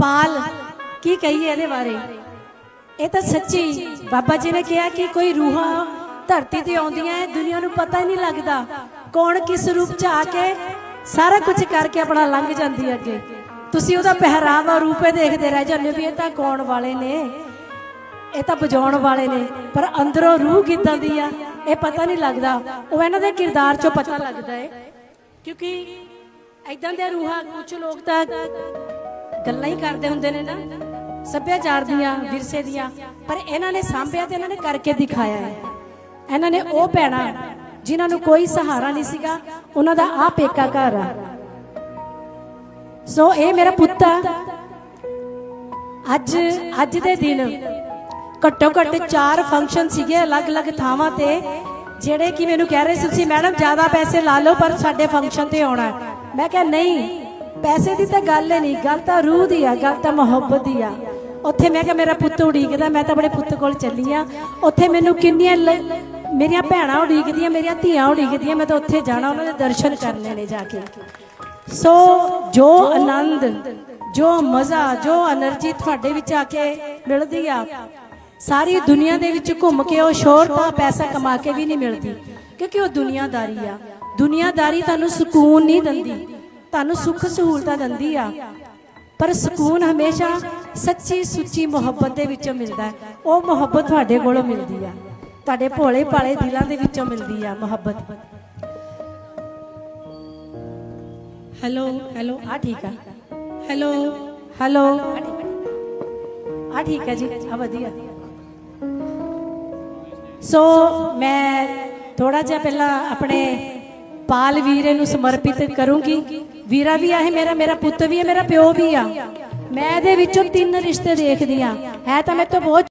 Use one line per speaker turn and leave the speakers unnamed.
ਪਾਲ ਕੀ ਕਹੀਏ ਇਹਦੇ ਬਾਰੇ? ਇਹ ਤਾਂ ਸੱਚੀ ਬਾਬਾ ਜੀ ਨੇ ਕਿਹਾ ਕਿ ਕੋਈ ਰੂਹਾਂ ਧਰਤੀ ਤੇ ਆਉਂਦੀਆਂ ਹੈ ਦੁਨੀਆ ਨੂੰ ਪਤਾ ਹੀ ਨਹੀਂ ਲੱਗਦਾ। ਕੌਣ ਕਿਸ ਰੂਪ ਚ ਆ ਕੇ ਸਾਰਾ ਕੁਝ ਕਰਕੇ ਆਪਣਾ ਲੰਘ ਜਾਂਦੀ ਅੱਗੇ। ਤੁਸੀਂ ਉਹਦਾ ਪਹਿਰਾਵਾ ਰੂਪੇ ਦੇਖਦੇ ਰਹਿ ਜਾਂਦੇ ਹੋ ਵੀ ਇਹ ਤਾਂ ਕੌਣ ਵਾਲੇ ਨੇ। ਇਹ ਤਾਂ ਬਜਾਉਣ ਵਾਲੇ ਨੇ, ਪਰ ਅੰਦਰੋਂ ਰੂਹ ਕਿਦਾਂ ਦੀ ਆ, ਇਹ ਪਤਾ ਨਹੀਂ ਲੱਗਦਾ। ਉਹ ਇਹਨਾਂ ਦੇ ਕਿਰਦਾਰ ਚੋਂ ਪਤਾ ਲੱਗਦਾ ਹੈ ਕਿਉਂਕਿ ਐਦਾਂ ਦੇ ਰੂਹਾਂ ਕੁਝ ਲੋਕ ਤਾਂ ਗੱਲਾਂ ਹੀ ਕਰਦੇ ਹੁੰਦੇ ਨੇ ਨਾ। ਸੱਭਿਆਚਾਰ ਦੀਆਂ, ਵਿਰਸੇ ਦੀਆਂ। ਪਰ ਇਹਨਾਂ ਨੇ ਸਾਂਭਿਆ ਤੇ ਇਹਨਾਂ ਨੇ ਕਰਕੇ ਦਿਖਾਇਆ ਹੈ। ਇਹਨਾਂ ਨੇ ਉਹ ਭੈਣਾਂ ਜਿਨ੍ਹਾਂ ਨੂੰ ਕੋਈ ਸਹਾਰਾ ਨਹੀਂ ਸੀਗਾ, ਉਹਨਾਂ ਦਾ ਆ ਪੇਕਾ ਘਰ ਆ। ਸੋ ਇਹ ਮੇਰਾ ਪੁੱਤ ਆ। ਅੱਜ ਅੱਜ ਦੇ ਦਿਨ ਘੱਟੋ ਘੱਟ ਚਾਰ ਫੰਕਸ਼ਨ ਸੀਗੇ ਅਲੱਗ-ਅਲੱਗ ਥਾਵਾਂ ਤੇ, ਜਿਹੜੇ ਕਿ ਮੈਨੂੰ ਕਹਿ ਰਹੇ ਸੀ ਤੁਸੀਂ ਮੈਡਮ, ਜ਼ਿਆਦਾ ਪੈਸੇ ਲਾ ਲਓ, ਪਰ ਸਾਡੇ ਫੰਕਸ਼ਨ ਤੇ ਆਉਣਾ ਮੈਂ ਕਿਹਾ, ਨਹੀਂ ਪੈਸੇ ਦੀ ਤਾਂ ਗੱਲ ਨਹੀਂ, ਗੱਲ ਤਾਂ ਰੂਹ ਦੀ ਆ, ਗੱਲ ਤਾਂ ਮੁਹੱਬਤ ਦੀ ਆ। ਉੱਥੇ ਮੈਂ ਕਿਹਾ, ਮੇਰਾ ਪੁੱਤ ਉਡੀਕਦਾ, ਮੈਂ ਤਾਂ ਆਪਣੇ ਪੁੱਤ ਕੋਲ ਚੱਲੀ ਆ। ਉੱਥੇ ਮੈਨੂੰ ਕਿੰਨੀਆਂ ਮੇਰੀਆਂ ਭੈਣਾਂ ਉਡੀਕਦੀਆਂ, ਮੇਰੀਆਂ ਧੀਆਂ ਉਡੀਕਦੀਆਂ, ਮੈਂ ਤਾਂ ਉੱਥੇ ਜਾਣਾ, ਉਹਨਾਂ ਦੇ ਦਰਸ਼ਨ ਕਰਨੇ ਨੇ ਜਾ ਕੇ। ਸੋ ਜੋ ਆਨੰਦ, ਜੋ ਮਜ਼ਾ, ਜੋ એનર્ਜੀ ਤੁਹਾਡੇ ਵਿੱਚ ਆ ਕੇ ਮਿਲਦੀ ਆ, ਸਾਰੀ ਦੁਨੀਆ ਦੇ ਵਿੱਚ ਘੁੰਮ ਕੇ ਉਹ ਸ਼ੋਰ ਸ਼ੋਹਰਤਾਂ ਪੈਸਾ ਕਮਾ ਕੇ ਵੀ ਨਹੀਂ ਮਿਲਦੀ, ਕਿਉਂਕਿ ਉਹ ਦੁਨੀਆਦਾਰੀ ਆ। ਦੁਨੀਆਦਾਰੀ ਤੁਹਾਨੂੰ ਸਕੂਨ ਨਹੀਂ ਦਿੰਦੀ। ਤੁਹਾਨੂੰ ਸੁੱਖ ਸਹੂਲਤਾਂ ਦਿੰਦੀ ਆ। ਪਰ ਸਕੂਨ ਹਮੇਸ਼ਾ ਸੱਚੀ ਸੁੱਚੀ ਮੁਹੱਬਤ ਦੇ ਵਿੱਚੋਂ ਮਿਲਦਾ ਹੈ। ਉਹ ਮੁਹੱਬਤ ਤੁਹਾਡੇ ਕੋਲੋਂ ਮਿਲਦੀ ਆ। ਤੁਹਾਡੇ ਭੋਲੇ ਭਾਲੇ ਦਿਲਾਂ ਦੇ ਵਿੱਚੋਂ ਮਿਲਦੀ ਆ ਮੁਹੱਬਤ। ਹੈਲੋ ਹੈਲੋ, ਆ ਠੀਕ ਆ। ਹੈਲੋ ਹੈਲੋ, ਆ ਠੀਕ ਆ। ਜੀ, ਆ ਵਧੀਆ। ਸੋ ਮੈਂ ਥੋੜਾ ਜਿਹਾ ਪਹਿਲਾਂ ਆਪਣੇ ਪਾਲ ਵੀਰੇ ਨੂੰ ਸਮਰਪਿਤ ਕਰੂੰਗੀ। ਵੀਰਾ ਵੀ ਆ, ਇਹ ਮੇਰਾ ਮੇਰਾ ਪੁੱਤ ਵੀ ਹੈ ਮੇਰਾ ਪਿਓ ਵੀ ਆ। ਮੈਂ ਇਹਦੇ ਵਿੱਚੋਂ ਤਿੰਨ ਰਿਸ਼ਤੇ ਦੇਖਦੀ ਆ। ਹੈ ਤਾਂ ਮੇਰੇ ਤੋਂ ਬਹੁਤ